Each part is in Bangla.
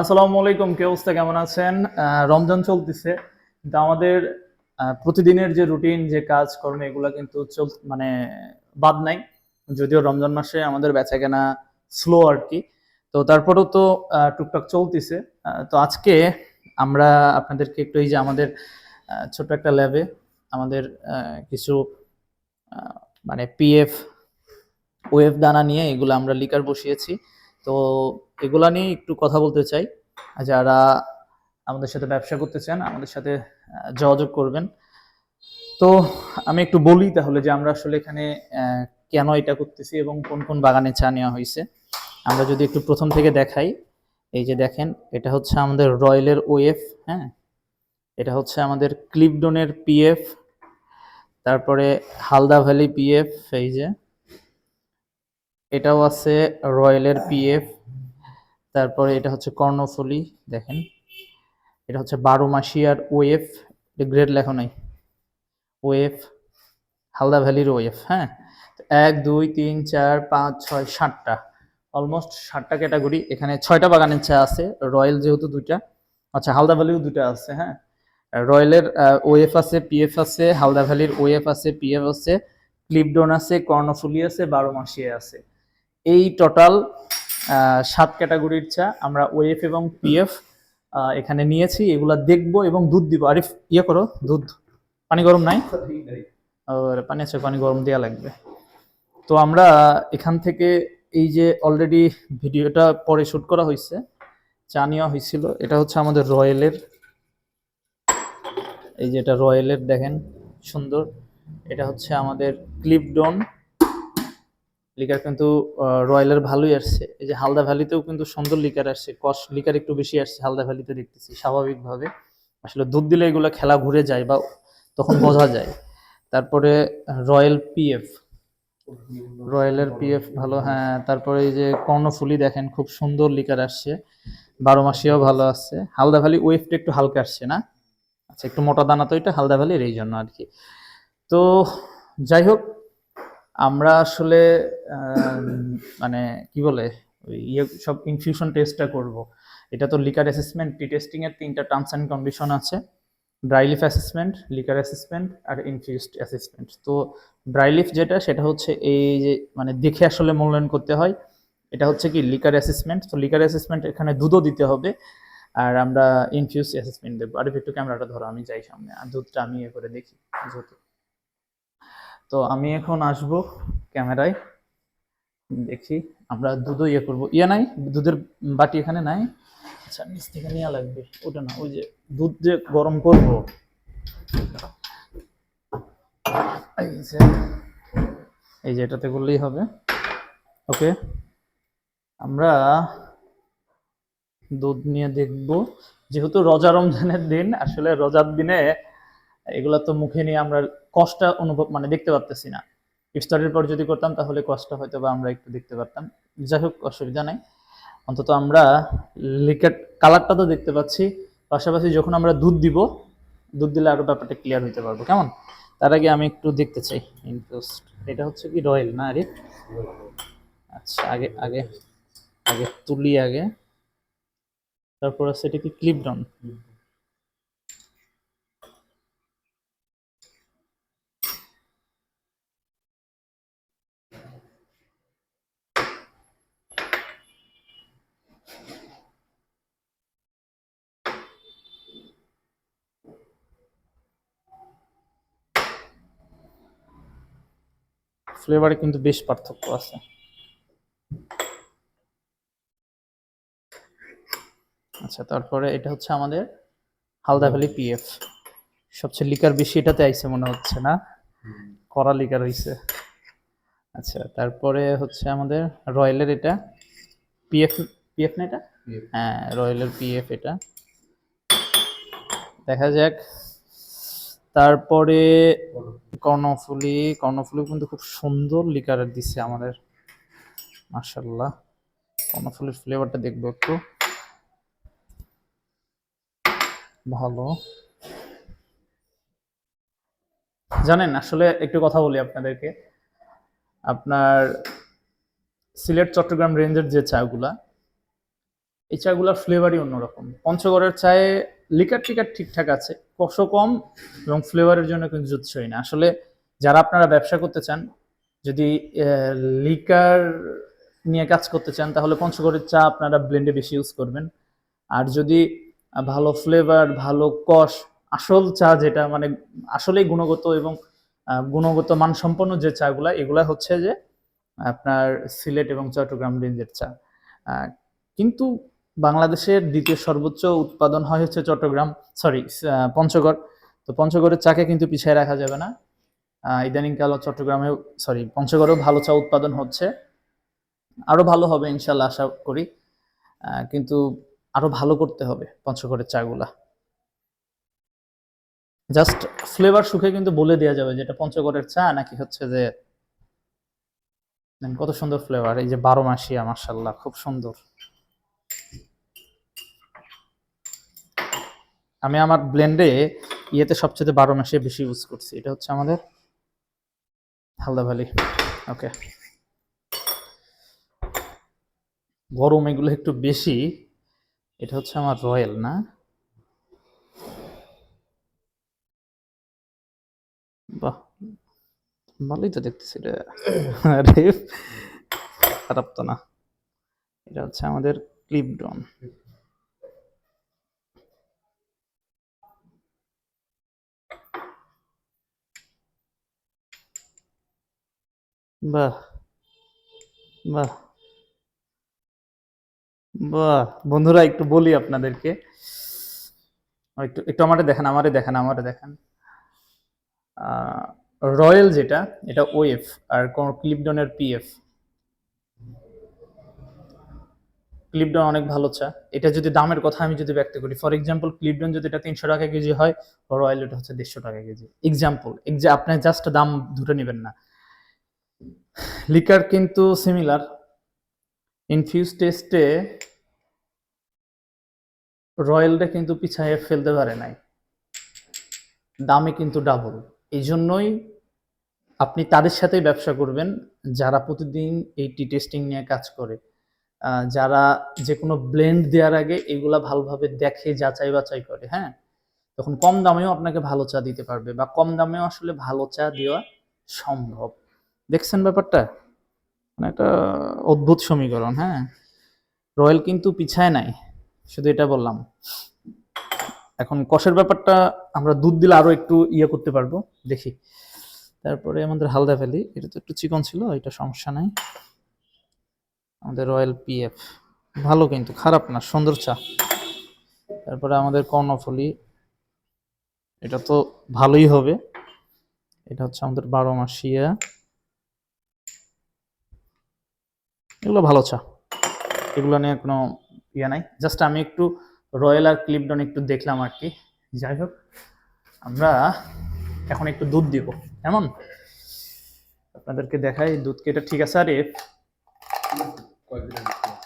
আসসালামু আলাইকুম, কে অবস্থা, কেমন আছেন? রমজান চলতেছে, কিন্তু আমাদের প্রতিদিনের যে রুটিন, যে কাজ কর্ম এগুলা কিন্তু চল মানে বাদ নাই। যদিও রমজান মাসে আমাদের বেচা কেনা স্লো আর কি। তো তারপরেও তো টুকটাক চলতেছে। তো আজকে আমরা আপনাদেরকে একটু এই যে আমাদের ছোট্ট একটা ল্যাবে আমাদের কিছু মানে পিএফ ওয়েভ দানা নিয়ে এগুলো আমরা লিকার বসিয়েছি। তো এগুলা নিয়ে একটু কথা বলতে চাই। যারা আমাদের সাথে ব্যবসা করতে চান, আমাদের সাথে যোগাযোগ করবেন। তো আমি একটু বলি তাহলে যে আমরা আসলে এখানে কেন এটা করতেছি এবং কোন কোন বাগানে চা নেওয়া হয়েছে। আমরা যদি একটু প্রথম থেকে দেখাই, এই যে দেখেন, এটা হচ্ছে আমাদের রয়্যালের ওয়েফ হ্যাঁ? এটা হচ্ছে আমাদের ক্লিপডনের পিএফ, তারপরে হালদা ভ্যালি পিএফ, এই যে। এটাও আছে রয়্যালের পিএফ, তারপরে এটা হচ্ছে কর্ণফুলি, দেখেন। এটা হচ্ছে বারো মাসিয়ার ওয়েফ গ্রেড লেখো নাই। ওয়েফ হালদা ভ্যালির ওয়েফ হ্যাঁ? এক, দুই, তিন, চার, পাঁচ, ছয়, সাতটা। অলমোস্ট সাতটা ক্যাটাগরি এখানে ছয়টা বাগানের চা আছে, রয়্যাল যেহেতু দুইটা। আচ্ছা হালদা ভ্যালিও দুইটা আছে হ্যাঁ? রয়্যালের ওয়েফ আছে, পিএফ আছে, হালদা ভ্যালির ওয়েফ আছে, পিএফ আছে, ক্লিপডোন আছে, কর্ণফুলি আছে বারো মাসিয়া আছে। এই টোটাল সাত ক্যাটাগরির চা আমরা ওয়েফ এবং পিএফ এখানে নিয়েছি। এগুলা দেখব এবং দুধ দিব। আরিফ ইয়ে করো, দুধ। পানি গরম নাই? আর পানি আছে, পানি গরম দেওয়া লাগবে। তো আমরা এখান থেকে এই যে অলরেডি ভিডিওটা পরে শুট করা হয়েছে চা নেওয়া হয়েছিল এটা হচ্ছে আমাদের রয়্যালের এই যে এটা রয়্যালের দেখেন, সুন্দর। এটা হচ্ছে আমাদের ক্লিপডন লিকার কিন্তু রয়্যালের ভালোই আসছে। এই যে হালদা ভ্যালিতেও কিন্তু সুন্দর লিকার আসছে। কস, লিকার একটু বেশি আসছে হালদা ভ্যালিতে দেখতেছি, স্বাভাবিকভাবে। আসলে দুধ দিলে এগুলো খেলা ঘুরে যায় বা তখন বোঝা যায়। তারপরে রয়্যাল পিএফ। রয়্যালের পিএফ ভালো হ্যাঁ তারপরে এই যে কর্ণফুলি দেখেন, খুব সুন্দর লিকার আসছে। বারো মাসিয়াও ভালো আসছে। হালদা ভ্যালি ওয়েফটা একটু হালকা আসছে না? আচ্ছা একটু মোটা দানা তো এটা, হালদা ভ্যালির এই জন্য আর কি। তো যাই হোক আমরা আসলে মানে কি বলে ইয়ে সব ইনফিউশন টেস্টটা করব। এটা তো লিকার অ্যাসেসমেন্ট টি টেস্টিং এর তিনটা টার্মস অ্যান্ড কন্ডিশন আছে। Dry leaf assessment liquor assessment আর ইনফিউজড অ্যাসেসমেন্ট তো ড্রাই লিফ যেটা, সেটা হচ্ছে এই যে মানে দেখে আসলে মূল্যায়ন করতে হয়। এটা হচ্ছে কি লিকার অ্যাসেসমেন্ট তো লিকার অ্যাসেসমেন্ট এখানে দুধও দিতে হবে আর আমরা ইনফিউজ অ্যাসেসমেন্ট দেবো। আর একটু ক্যামেরাটা ধরো, আমি যাই সামনে। আর দুধটা আমি এ করে দেখি, যেহেতু। তো আমি এখন আসব ক্যামেরায়। দেখি, আমরা দুধও ইয়ে করব। ইয়ে নাই, দুধের বাটি এখানে নাই। আচ্ছা নিচ থেকে নেওয়া লাগবে। ওটা না, ওই যে দুধ যে গরম করব। এই যে এই যে এটাতে করলেই হবে। ওকে, আমরা দুধ নিয়ে দেখব। যেহেতু রোজা রমজানের দিন, আসলে রোজার দিনে এগুলা তো মুখে নিয়ে আমরা কষ্ট অনুভব মানে দেখতে পারতেছি না। ইফতারের পর যদি করতাম, তাহলে কষ্ট হয়তো বা আমরা একটু দেখতে পারতাম। যাই হোক, অসুবিধা নাই। অন্তত আমরা লিকেট কালারটা তো দেখতে পাচ্ছি। পাশাপাশি যখন আমরা দুধ দিব, দুধ দিলে আরও ব্যাপারটা ক্লিয়ার হইতে পারব। কেমন? তার আগে আমি একটু দেখতে চাই। ইনফোস্ট এটা হচ্ছে কি রয়্যাল না আরে আচ্ছা আগে আগে আগে তুলি আগে। তারপর আছে এটা কি ক্লিপডন? ফ্লেভারে কিন্তু বেশ পার্থক্য আছে। আচ্ছা তারপরে এটা হচ্ছে আমাদের হালদা ভ্যালি পিএফ। সবচেয়ে লিকার বেশি এটাতে আইছে মনে হচ্ছে না? কড়া লিকার হইছে। আচ্ছা তারপরে হচ্ছে আমাদের রয়্যালের এটা। পিএফ পিএফ না এটা? হ্যাঁ রয়্যালের পিএফ এটা। দেখা যাক। তারপরে কর্ণফুলি কর্ণফুলি কিন্তু খুব সুন্দর লিকার দিচ্ছে আমাদের। মার্শাল্লাহ কর্ণফুলির ফ্লেভারটা দেখব একটু। ভালো। জানেন, আসলে একটু কথা বলি আপনাদেরকে। আপনার সিলেট, চট্টগ্রাম রেঞ্জের যে চাগুলা, এই চাগুলোর ফ্লেভারই অন্যরকম। পঞ্চগড়ের চায়ে লিকার টিকার ঠিকঠাক আছে কষ কম এবং ফ্লেভারের জন্য কিন্তু জুৎসই না। আসলে যারা আপনারা ব্যবসা করতে চান, যদি লিকার নিয়ে কাজ করতে চান, তাহলে পঞ্চগড়ের চা আপনারা ব্লেন্ডে বেশি ইউজ করবেন। আর যদি ভালো ফ্লেভার ভালো কষ আসল চা যেটা মানে আসলেই গুণগত এবং গুণগত মানসম্পন্ন যে চাগুলা, এগুলা হচ্ছে যে আপনার সিলেট এবং চট্টগ্রাম রেঞ্জের চা। কিন্তু বাংলাদেশের দ্বিতীয় সর্বোচ্চ উৎপাদন হয় হচ্ছে চট্টগ্রাম সরি পঞ্চগড়। তো পঞ্চগড়ের চাকে কিন্তু পিছিয়ে রাখা যাবে না। ইদানিংকাল চট্টগ্রামেও সরি পঞ্চগড়েও ভালো চা উৎপাদন হচ্ছে। আরও ভালো হবে ইনশাল্লাহ আশা করি। কিন্তু আরও ভালো করতে হবে পঞ্চগড়ের চাগুলা। জাস্ট ফ্লেভার সুখে কিন্তু বলে দেওয়া যাবে যেটা পঞ্চগড়ের চা নাকি হচ্ছে যে কত সুন্দর ফ্লেভার। এই যে বারো মাসিয়া মার্শাল্লাহ খুব সুন্দর। আমি আমার ব্লেন্ডে ইয়েতে সবচেয়ে বারো মাসে বেশি ইউজ করছি। এটা হচ্ছে আমাদের হালদা ভ্যালি ওকে গরম এগুলো একটু বেশি। এটা হচ্ছে আমার রয়্যাল না? বাহ, ভালোই তো দেখতেছি খারাপ তো না। এটা হচ্ছে আমাদের ক্লিপডন বাহ বাহ। বাহ, বন্ধুরা একটু বলি আপনাদেরকে। একটু একটু আমারে দেখান আমারে দেখান আমারে দেখান। রয়্যাল যেটা, এটা ওএফ আর ক্লিপডনের পিএফ ক্লিপডন অনেক ভালো চা। এটা যদি দামের কথা আমি যদি ব্যক্ত করি ফর এক্সাম্পল ক্লিপডন যদি এটা তিনশো টাকা কেজি হয় রয়্যাল এটা হচ্ছে দেড়শো টাকা কেজি। এক্সাম্পল আপনি জাস্ট দাম ধরে নেবেন না। লিকার কিন্তু সিমিলার ইনফিউজ টেস্টে রয়্যালটা কিন্তু পিছায় ফেলতে পারে নাই। দামে কিন্তু ডাবল এই জন্যই আপনি তাদের সাথেই ব্যবসা করবেন, যারা প্রতিদিন এই টি টেস্টিং নিয়ে কাজ করে। যারা যে কোনো ব্লেন্ড দেওয়ার আগে এগুলা ভালোভাবে দেখে, যাচাই বাছাই করে হ্যাঁ? তখন কম দামেও আপনাকে ভালো চা দিতে পারবে, বা কম দামেও আসলে ভালো চা দেওয়া সম্ভব। দেখছেন ব্যাপারটা? মানে একটা অদ্ভুত সমীকরণ হ্যাঁ? রয়্যাল কিন্তু পিছায় নাই, শুধু এটা বললাম। এখন কষের ব্যাপারটা আমরা দুধ দিলে আরও একটু ইয়ে করতে পারব, দেখি। তারপরে আমাদের হালদা ভ্যালি, এটা তো একটু চিকন ছিল, এটা সমস্যা নাই। আমাদের রয়্যাল পিএফ, ভালো কিন্তু, খারাপ না, সুন্দর চা। তারপরে আমাদের কর্ণফুলি, এটা তো ভালোই হবে। এটা হচ্ছে আমাদের বারো মাসিয়া। এগুলো ভালো চা। এগুলো নিয়ে কোনো ইয়ে নাই। জাস্ট আমি একটু রয়্যাল আর ক্লিপডন একটু দেখলাম আর কি। যাই হোক, আমরা এখন একটু দুধ দিব। কেমন? আপনাদেরকে দেখাই দুধকে এটা ঠিক আছে আরে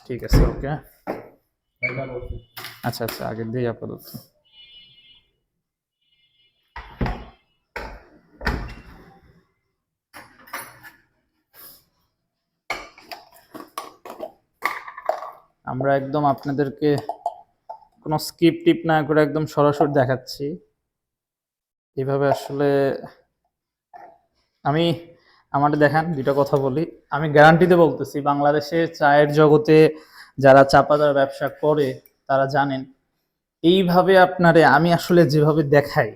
ঠিক আছে, ওকে। আচ্ছা আচ্ছা আগের দিয়ে আপাতত। আমরা একদম আপনাদেরকে কোনো স্কিপ টিপ না করে একদম সরাসরি দেখাচ্ছি। এভাবে আসলে আমি, আমাদের দেখান, দুইটা কথা বলি। আমি গ্যারান্টিতে বলতেছি, বাংলাদেশে চায়ের জগতে যারা চা পাতার ব্যবসা করে, তারা জানেন, এইভাবে আপনারে আমি আসলে যেভাবে দেখাই,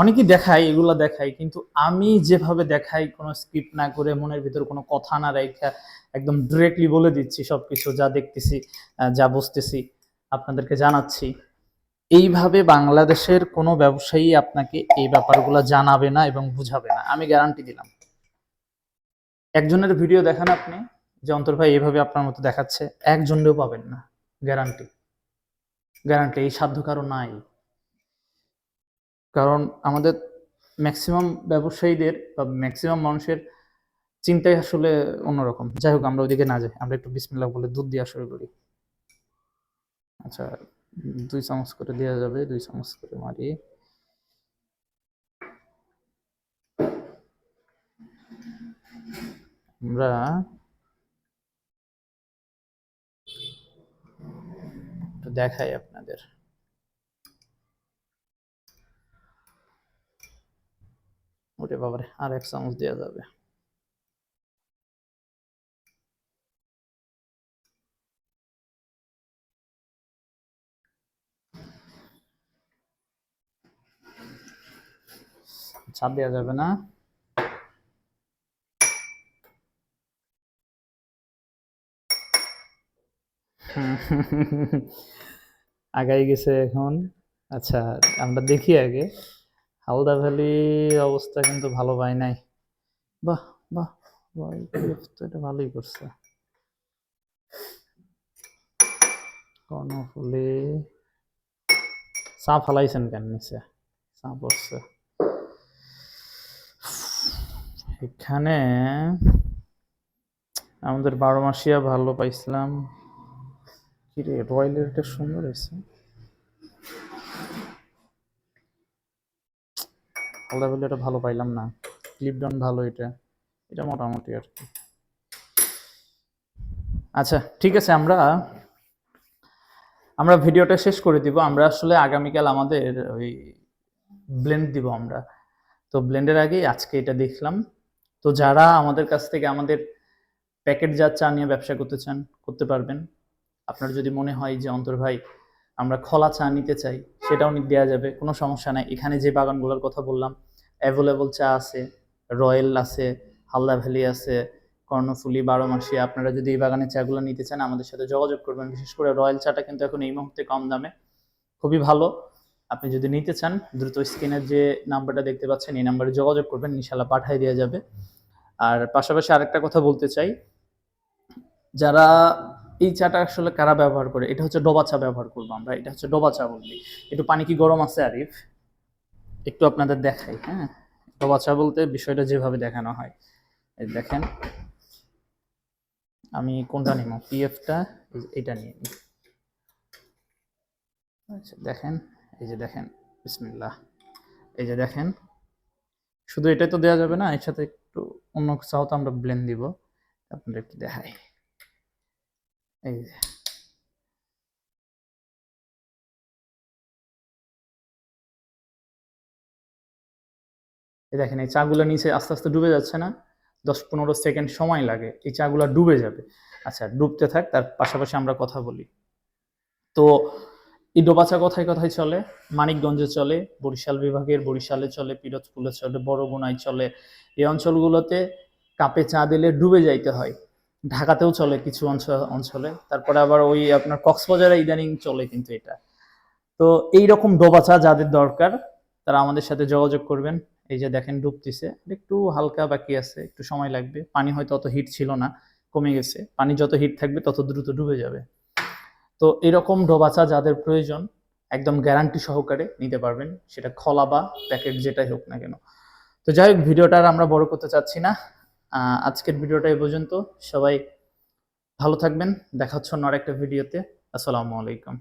অনেকেই দেখাই এগুলো দেখাই কিন্তু আমি যেভাবে দেখাই, কোনো স্কিপ না করে মনের ভিতর কোনো কথা না রেখা একদম ডিরেক্টলি বলে দিচ্ছি সবকিছু যা দেখতেছি যা বুঝতেছি, আপনাদেরকে জানাচ্ছি। এইভাবে বাংলাদেশের কোনো ব্যবসায়ী আপনাকে এই ব্যাপারগুলো জানাবে না এবং বুঝাবে না। আমি গ্যারান্টি দিলাম। একজনের ভিডিও দেখান আপনি, যে অন্তর ভাই এইভাবে আপনার মতো দেখাচ্ছে একজনেও পাবেন না। গ্যারান্টি গ্যারান্টি এই সাধ্য কারও নাই। কারণ আমাদের ম্যাক্সিমাম ব্যবসায়ীদের বা ম্যাক্সিমাম মানুষের চিন্তাই আসলে অন্যরকম। যাই হোক, আমরা ওইদিকে না যাই। আমরা একটু বিসমিল্লাহ বলে দুধ দেওয়া শুরু করি। আচ্ছা দুই চামচ করে দেওয়া যাবে, দুই চামচ করে মারি। আমরা দেখাই আপনাদের। ওরে বাবারে, আর এক চামচ দেওয়া যাবে। ছাদ দেওয়া যাবে না। আগাই গেছে এখন। আচ্ছা আমরা দেখি আগে। হালদা ভ্যালি অবস্থা কিন্তু ভালো পাই নাই। বাহ বাহ তো এটা ভালোই করছে। কর্ণফুলি। চা ফালাইছেন কেন নিচে? চা পড়ছে। এখানে আমাদের বারো মাসিয়া ভালো পাইছিলাম। কিরে রয়্যালের এটা সুন্দর হয়েছে। আলাদা বলে এটা ভালো পাইলাম না। ক্লিপডন ভালো এটা। এটা মোটামুটি আর কি। আচ্ছা ঠিক আছে, আমরা আমরা ভিডিওটা শেষ করে দিব। আমরা আসলে আগামীকাল আমাদের ওই ব্লেন্ড দিব আমরা। তো ব্লেন্ডের আগেই আজকে এটা দেখলাম। তো যারা আমাদের কাছ থেকে আমাদের প্যাকেট জাত চা নিয়ে ব্যবসা করতে চান, করতে পারবেন। আপনার যদি মনে হয় যে, অন্তর ভাই, আমরা খোলা চা নিতে চাই, সেটাও দেওয়া যাবে, কোনো সমস্যা নাই। এখানে যে বাগানগুলোর কথা বললাম অ্যাভেলেবল চা আছে রয়্যাল আছে, হালদা ভ্যালি আছে, কর্ণফুলি বারো মাসি আপনারা যদি এই বাগানের চাগুলো নিতে চান, আমাদের সাথে যোগাযোগ করবেন। বিশেষ করে রয়্যাল চাটা কিন্তু এখন এই মুহূর্তে কম দামে। খুবই ভালো। আপনি যদি নিতে চান, দ্রুত স্ক্রিনের যে নাম্বারটা দেখতে পাচ্ছেন, এই নাম্বারে যোগাযোগ করবেন ইনশাল্লাহ পাঠিয়ে দেওয়া যাবে। আর পাশাপাশি আরেকটা কথা বলতে চাই, যারা এই চাটা আসলে কারা ব্যবহার করে? এটা হচ্ছে ডোবা চা ব্যবহার করব আমরা, এটা হচ্ছে ডোবা চা বললি একটু পানি কি গরম আছে, আরিফ? একটু আপনাদের দেখাই হ্যাঁ? ডোবা চা বলতে বিষয়টা যেভাবে দেখানো হয়। এই দেখেন, আমি কোনটা নিব? পিএফটা এটা নিয়ে নিই। আচ্ছা দেখেন, এই যে দেখেন, বিসমিল্লাহ। এই যে দেখেন, শুধু এটাই তো দেওয়া যাবে না, এর সাথে অন্য চাও তো আমরা ব্লেন্ড দিব। আপনাদের একটু দেখাই। এই যে। দেখেন, এই চাগুলো নিচে আস্তে আস্তে ডুবে যাচ্ছে না। দশ পনেরো সেকেন্ড সময় লাগে, এই চাগুলো ডুবে যাবে। আচ্ছা ডুবতে থাক, তার পাশাপাশি আমরা কথা বলি। তো এই ডোবাচা কথায় কথায় চলে, মানিকগঞ্জে চলে, বরিশাল বিভাগের বরিশালে চলে, পিরোজপুরে চলে বড়গুনায় চলে। এই অঞ্চলগুলোতে কাপে চা দিলে ডুবে যাইতে হয়। ঢাকাতেও চলে কিছু অঞ্চল অঞ্চলে। তারপরে আবার ওই আপনার কক্সবাজারে ইদানিং চলে কিন্তু এটা। তো এই রকম ডোবাচা যাদের দরকার, তারা আমাদের সাথে যোগাযোগ করবেন। এই যে দেখেন ডুবতিছে। একটু হালকা বাকি আছে, একটু সময় লাগবে। পানি হয়তো অত হিট ছিল না, কমে গেছে। পানি যত হিট থাকবে, তত দ্রুত ডুবে যাবে। তো এরকম ডোবাচা যাদের প্রয়োজন, একদম গ্যারান্টি সহকারে নিতে পারবেন। সেটা খলা বা প্যাকেট যেটাই হোক না কেন। তো যাই হোক, ভিডিওটা আর আমরা বড় করতে চাচ্ছি না। আজকের ভিডিওটা এ পর্যন্ত। সবাই ভালো থাকবেন। দেখা হচ্ছে অন্য আরেকটা ভিডিওতে। আসসালামু আলাইকুম।